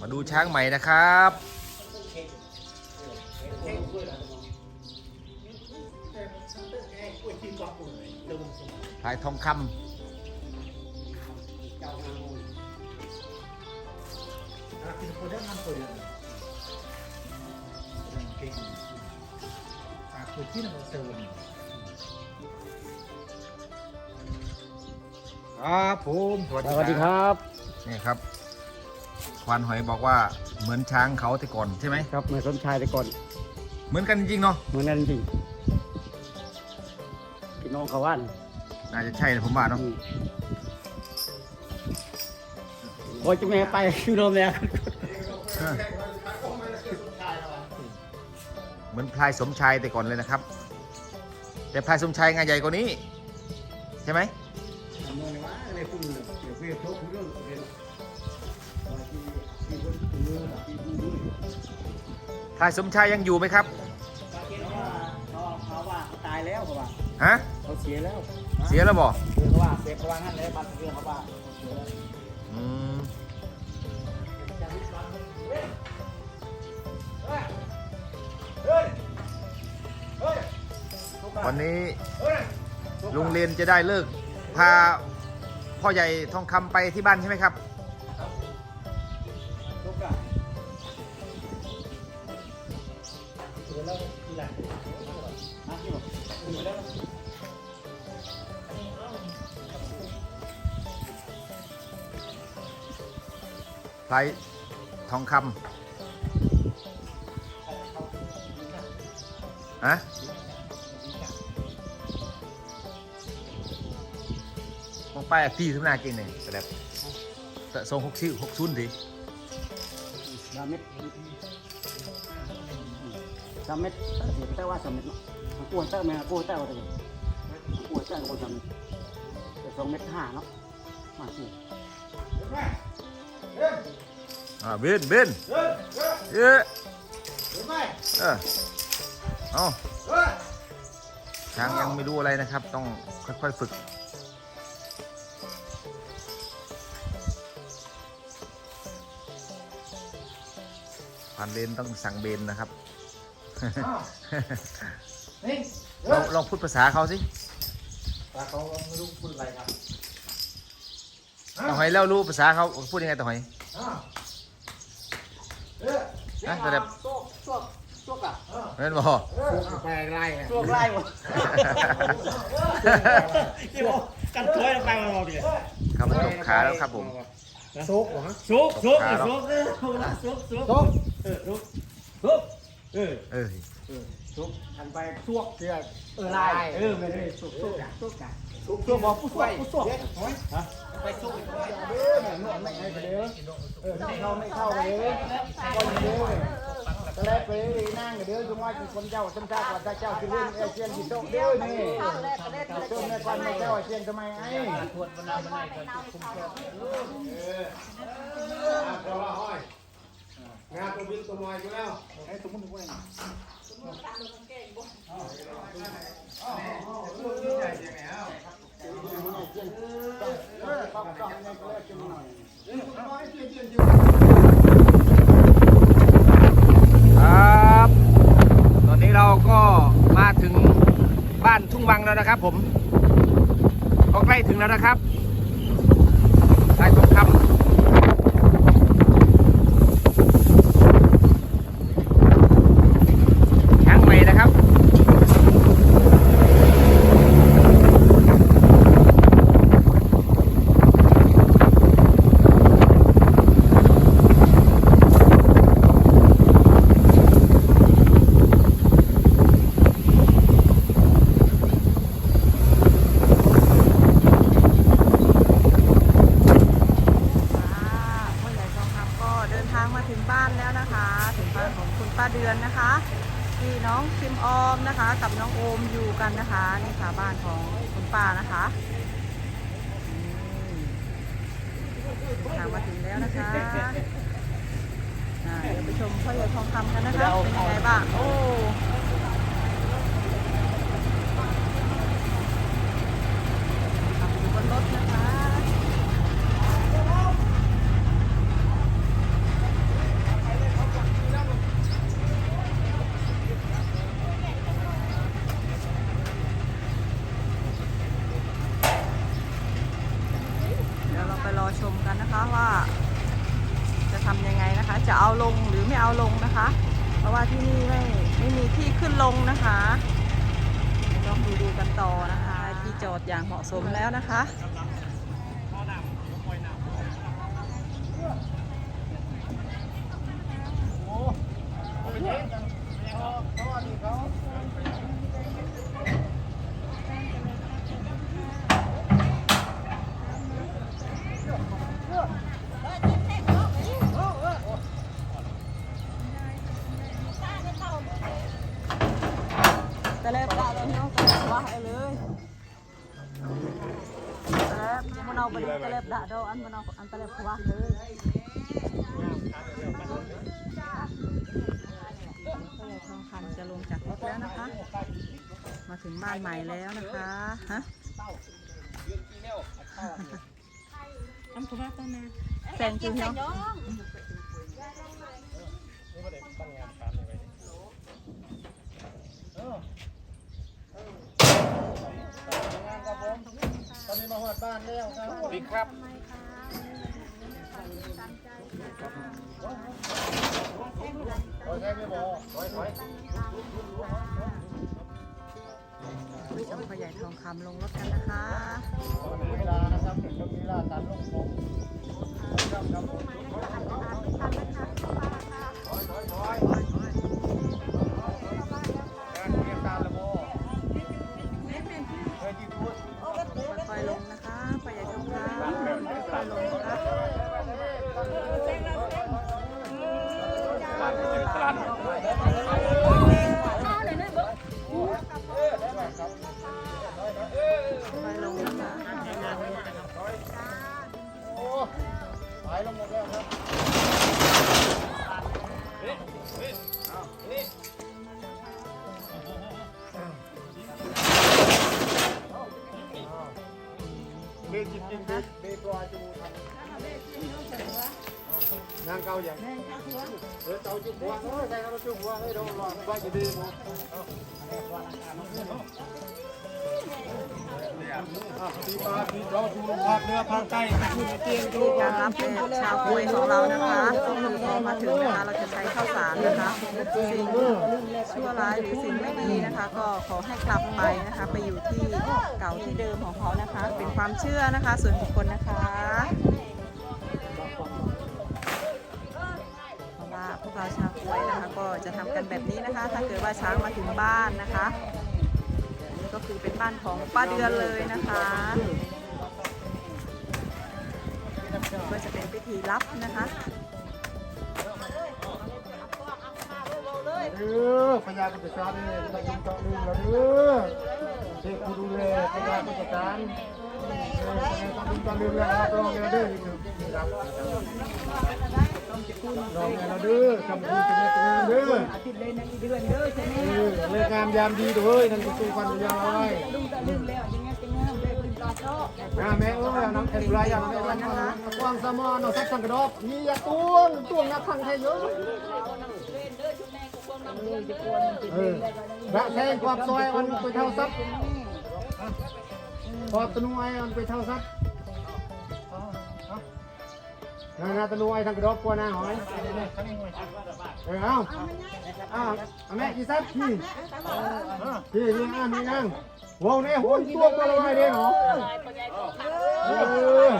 มาดูช้างใหม่นะครับ พายทองคำที่เราเซอ ครับผมสวัสสวัสดีครับ นี่ครับ ควานหอยบอกว่าเหมือนช้างเขาแต่ก่อนใช่ไหมครับเหมือนสมชายแต่ก่อนเหมือนกันจริงๆเนาะเหมือนกันจริงพี่น้องเขาว่านน่าจะใช่นะผมว่าเนาะอืมโอ้ยจะแม่ไปคือโรมแล้วเออเหมือนพลายสมชายแต่ก่อนเลยนะครับ แต่พลายสมชายงานใหญ่กว่านี้ ใช่ไหม พลายสมชายยังอยู่ไหมครับ เขาเขาว่าเขาตายแล้วเขาว่าฮะ เขาเสียแล้วเสียแล้วบ่คือเขาว่าเสียเขาว่างั้นเลยบัตรเรือเขาว่าเขาเสียแล้วอืมวันนี้ลุงเรียนจะได้เลิก พาพ่อใหญ่ทองคำไปที่บ้านใช่ไหมครับ ไพรทองคำฮะมองไปอะตีทุกนากินเลยแต่แบบแต่ทรงหกชิ้วหกชุน ดิสามเม็ดสามเม็ดเสียแต่ว่าสามเม็ดเนาะกลัวเต้าไหมกลัวเต้าเลยกลัวเต้ากลัวสามเม็ดแต่สองเม็ดห้าเนาะมาสิอ่าเบนเบนเยอะเออเอาช้างยังไม่รู้อะไรนะครับ ต้องค่อยๆฝึก ผ่านเลนต้องสั่งเบนนะครับนี่ลองลองพูดภาษาเขาสิตาเขาไม่รู้พูดอะไรครับต่อหอยแล้วรู้ภาษาเขาพูดยังไงต่อหอยเออนะแต่แบบโซกโซกโซกอะเล่นบ่แปลงไรโซกไล่หมดกี่โมกันตัวไปมาเราดิครับตกขาแล้วครับผมซุกเหรอฮะโซกโซกโซกเออโซกโซกโซก เออโซกโซกเออเออโซกหันไปซวกเกลือเออไล่เออไม่ได้โซกโซกซกกันโซกบอกผู้ซวกผู้ซวกฮะไปโซกเด้อแม่เมื่อไม่ให้ไปเด้อเออไม่เข้าไม่เข้าไปเด้อก็อยู่เด้อก็แล้วไปนั่งเด้อจุงว่าคนเจ้าสำคัญกว่าเจ้าคือเล่นเอเชียนที่โตเด้อนี่เจ้าแม่ควันแม่เจ้าเชียนทำไมไอ้ งานตัวบินตัวลอยอยู่แล้วไอ้สมมุติว่าครับ ตอนนี้เราก็มาถึงบ้านทุ่งวังแล้วนะครับผมก็ใกล้ถึงแล้วนะครับสายทองคำช้างใหม่นะครับ พ่อใหญ่ทองคำก็เดินทางมาถึงบ้านแล้วนะคะ ถึงบ้านของคุณป้าเดือนนะคะที่น้องคิมออมนะคะ กับน้องโอมอยู่กันนะคะนี่ค่ะบ้านของคุณป้านะคะมเดินทางมาถึงแล้วนะคะเดี๋ยวไปชมพ่อใหญ่ทองคำกันนะคะเป็นยังไงบ้างโอ้ขับอยู่บนรถนะคะ ที่นี่ไม่ไม่มีที่ขึ้น ลงนะคะต้องดูดูกันต่อนะคะ ที่จอดอย่างเหมาะสมแล้วนะคะต บันเปเลยตะเล็บด่าดอกอันมันเอาอันตะเล็บว่าเลยก็เลยทองคำจะลงจากรถแล้วนะคะ มาถึงบ้านใหม่แล้วนะคะฮะแซงจูเนาะตอ นนี้มาหอดบ้านแล้วครับสวัสดีครับโอ้ยใช่ไม่บอกโอ้ยโอ้ยผู้ชมพ่อใหญ่ทองคำลงรถกันนะคะเวลานะครับถึงเวลาตามลงผมครับครับ บจิตจริงเบปลอยจูทำนางเกาอย่างเออเตาจุกหัวเออใช่ครับจุกหัวเฮ้ยเราลองว่าจะดีมั้ง ตีปลาตีเราดูภาคเหนือภาคใต้ขึ้นเตียงดูการรับเป็นชาวคุยของเรานะคะพอมาถึงนะคะเราจะใช้ข้าวสารนะคะสิ่งชั่วร้ายหรือสิ่งไม่ดีนะคะ ก็ขอให้กลับไปนะคะ ไปอยู่ที่เก่าที่เดิมของเขานะคะ เป็นความเชื่อนะคะ ส่วนบุคคลนะคะเพราะว่าพวกเราชาวกล้วยนะคะ ก็จะทำกันแบบนี้นะคะ ถ้าเกิดว่าช้างมาถึงบ้านนะคะ ก็คือเป็นบ้านของป้าเดือนเลยนะคะก็จะเป็นพิธีลับนะคะเออพญากุฎชารเนี่ยเราจุงต่อลืมเราเด้อเด็กผู้ดูแลพญากุฎการเออต้องจุงต่อลืมแล้วครับรองแกเด้อ นี่คือครับรองแกเราเด้อทำบุญเป็นเงานเด้ออาทิตย์เลยนะอีเดือนเด้อใช่ไหมเลิกงามยามดีด้วยนั่นก็สู้กันยาวไว้ลุงตะลืมแล้วยังไงจะงามได้คุณปลาโตแม่เอ้ยน้ำเอ็ดไรอย่างแม่วันนะคะกวางสมอนเอาสักสังกระดอกมีอย่าตวงตวงนักขังไทยเยอะเออระแทงความซอยมันไปเท่าซับพอตนุไอมันไปเท่าซับ นานาตะนุไอทางกระดอกกว่านาหอยเออเอาเอาเอาแม่กีซับพี่พี่นี่อะนี่นั่งว้าวเนี่ยหุ่นตัวตัวลอยเด้เหรอเออ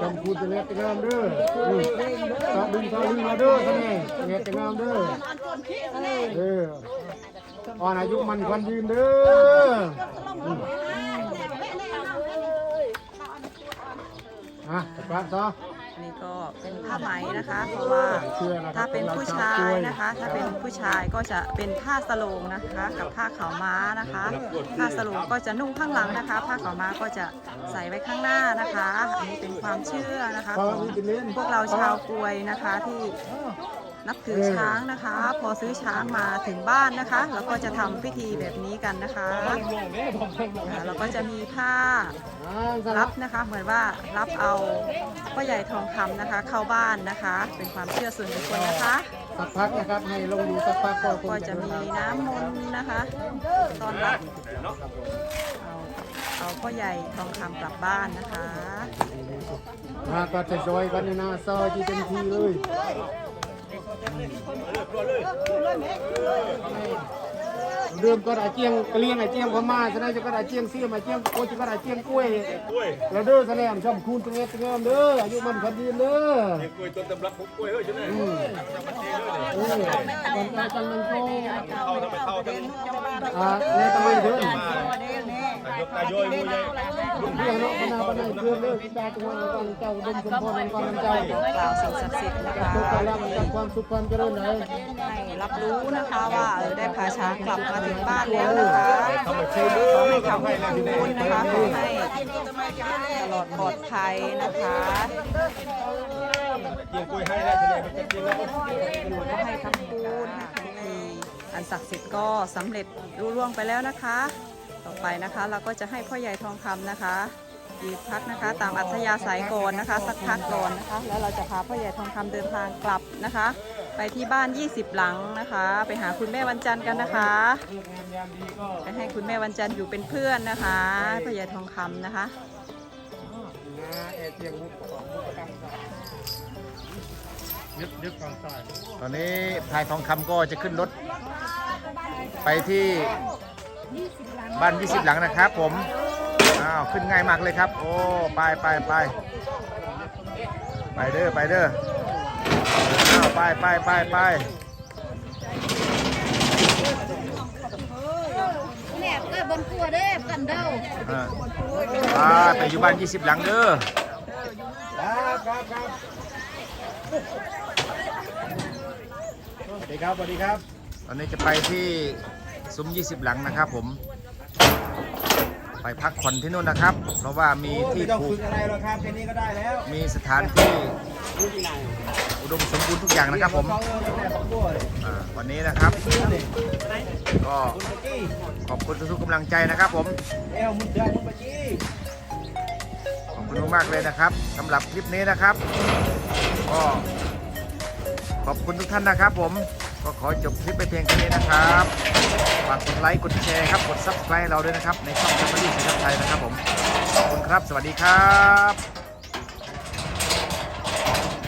จำพูดจะเล็กจะงามเด้อสอบดึงสอบดึงมาเด้อท่านเองเล็กจะงามเด้อเอออ่อนอายุมันควันยืนเด้ออืมอะไปบ้านต่อ นนี้ก็เป็นผ้าไหมนะคะ เพราะว่าถ้าเป็นผู้ชายนะคะ ถ้าเป็นผู้ชายก็จะเป็นผ้าสโลงนะคะ กับผ้าขาวม้านะคะ ผ้าสโลงก็จะนุ่งข้างหลังนะคะ ผ้าขาวม้าก็จะใส่ไว้ข้างหน้านะคะ อันนี้เป็นความเชื่อนะคะของพวกเราชาวกวยนะคะที่ นับถือช้างนะคะ พอซื้อช้างมาถึงบ้านนะคะเราก็จะทำพิธีแบบนี้กันนะคะอ่าเราก็จะมีผ้ารับนะคะเหมือนว่ารับเอาพ่อใหญ่ทองคำนะคะ เข้าบ้านนะคะ เป็นความเชื่อส่วนบุคคลนะคะ สักพักนะครับให้ลงอยู่สักพักก็คงก็จะจะมีน้ำมนต์นะคะตอนรับเอาเอาพ่อใหญ่ทองคำกลับบ้านนะคะ มาก็จะซอยกันนี่นะซอยที่เต็มที่เลย เริ่มก็ได้เจียงกะเลียงไอ้เจียงพม่าฉะนั้นจะก็ได้เจียงเสียมไอ้เจียงโคจะก็ได้เจียงกล้วยแล้วเด้อคะแนนช่อมคูณตะเงตะเงมเด้ออายุมันพันยืนเด้อกล้วยต้นตำรับกล้วยเฮ้ยใช่ไหมเออตอนการจันมันโตเข้าทำไมเข้าทั้งอ่าในตะวันเด้อยกตาโยยมือใหญ่เพื่อะพนาพนาเพื่อนเด้อตาตะวัน ก่อนเจ้าดมสมพรก่อนเจ้ากล่าวสิ่งศักดิ์สิทธิ์นะคะทุกกำลังจากความสุขความเจริญหนให้รับรู้นะคะว่าเออได้พาช้างกลับมาถึงบ้านแล้วนะคะขอให้คำให้คุณนะคะขอให้ตลอดปลอดภัยนะคะเกี่ยงกล้วยให้แล้วใช่ไหมมันจะกินแล้วก็ให้คำพูดนะคะพิธีอันศักดิ์สิทธิ์ก็สำเร็จรุ่ล่วงไปแล้วนะคะ ต่อไปนะคะ เราก็จะให้พ่อใหญ่ทองคำนะคะยืนพักนะคะ ตามอัธยาศัยก่อนนะคะ สักพักก่อนนะคะ แล้วเราจะพาพ่อใหญ่ทองคำเดินทางกลับนะคะ ไปที่บ้าน 20 หลังนะคะ ไปหาคุณแม่วันจันทร์กันนะคะไปให้คุณแม่วันจันทร์อยู่เป็นเพื่อนนะคะพ่อใหญ่ทองคำนะคะตอนนี้พายทองคำก็จะขึ้นรถ ไปที่ บ้าน 20 หลังนะครับผม อ้าว ขึ้นง่ายมากเลยครับ โอ้ ไปไปไปไปเด้อไปเด้อ อ้าว ไปไปไปไปเนี่ยก็บนครัวเด้อกันเด้ออ่าไปไปอยู่บ้าน 20 หลังเด้อ ครับครับครับสวัสดีครับสวัสดีครับ ตอนนี้จะไปที่ ซุ้ม 20 หลังนะครับผม ไปพักผ่อนที่นู่นนะครับ เพราะว่ามีที่ปลูกอะไรหรอกครับแค่นี้ก็ได้แล้วมีสถานที่อุดมสมบูรณ์ทุกอย่างนะครับผมอ่าวันนี้นะครับ ก็ขอบคุณทุกๆกำลังใจนะครับผม เอวมุดเดือมุดปะกี้ขอบคุณมากๆเลยนะครับสำหรับคลิปนี้นะครับ ก็ขอบคุณทุกท่านนะครับผม ก็ขอจบคลิปไปเพียงแค่นี้นะครับ ฝากกดไลค์กดแชร์ครับกด subscribe เราด้วยนะครับในช่อง Family สีทับไทยนะครับผมขอบคุณครับ สวัสดีครับ